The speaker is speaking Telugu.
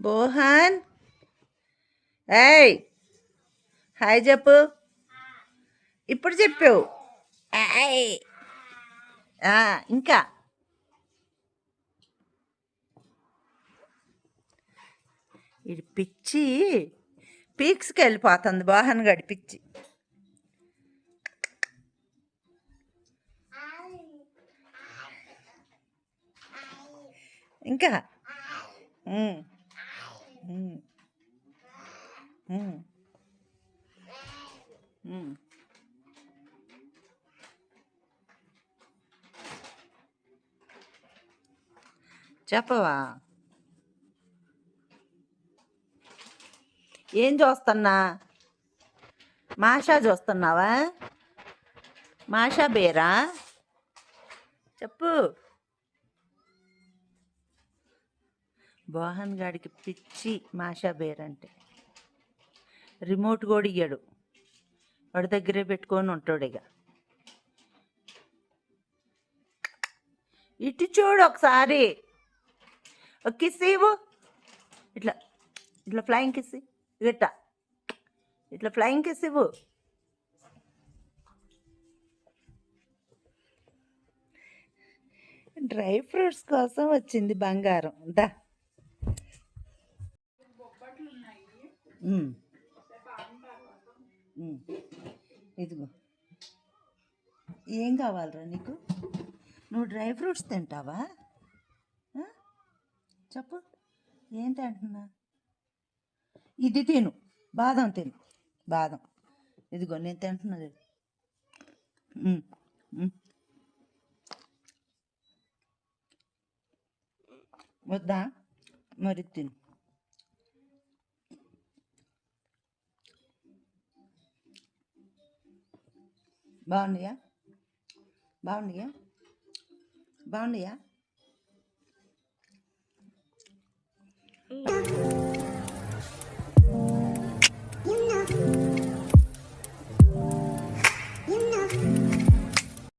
బోహన్. ఏయ్ హాయ్ చెప్పు. ఇప్పుడు చెప్పావు. ఇంకా. ఇది పిచ్చి పీక్స్కి వెళ్ళిపోతుంది బోహన్ గడి పిచ్చి. ఇంకా. చెప్పవా? ఏం చూస్తున్నా? మాషా చూస్తున్నావా? మాషా బేరా? చెప్పు. మోహన్ గాడికి పిచ్చి మాషా బేర్ అంటే రిమోట్ కూడా ఇయ్యాడు. వాడి దగ్గరే పెట్టుకొని ఉంటాడు ఇక. ఇటు చూడు ఒకసారి. ఒక కిస్ ఇవ్వు. ఇట్లా ఇట్లా ఫ్లయింగ్ కిస్ ఇట్ట ఇట్లా ఫ్లయింగ్ కిస్ ఇవ్వు. డ్రై ఫ్రూట్స్ కోసం వచ్చింది బంగారం. దా. ఇదిగో. ఏం కావాలరా నీకు? నువ్వు డ్రై ఫ్రూట్స్ తింటావా? చెప్పు. ఏం తింటున్నా? ఇది తిను. బాదం తిను. బాదం. ఇదిగో నేను తింటున్నది వద్దా? మరి తిను. బాగున్నాయా? బాగున్నాయా? బాగున్నాయా?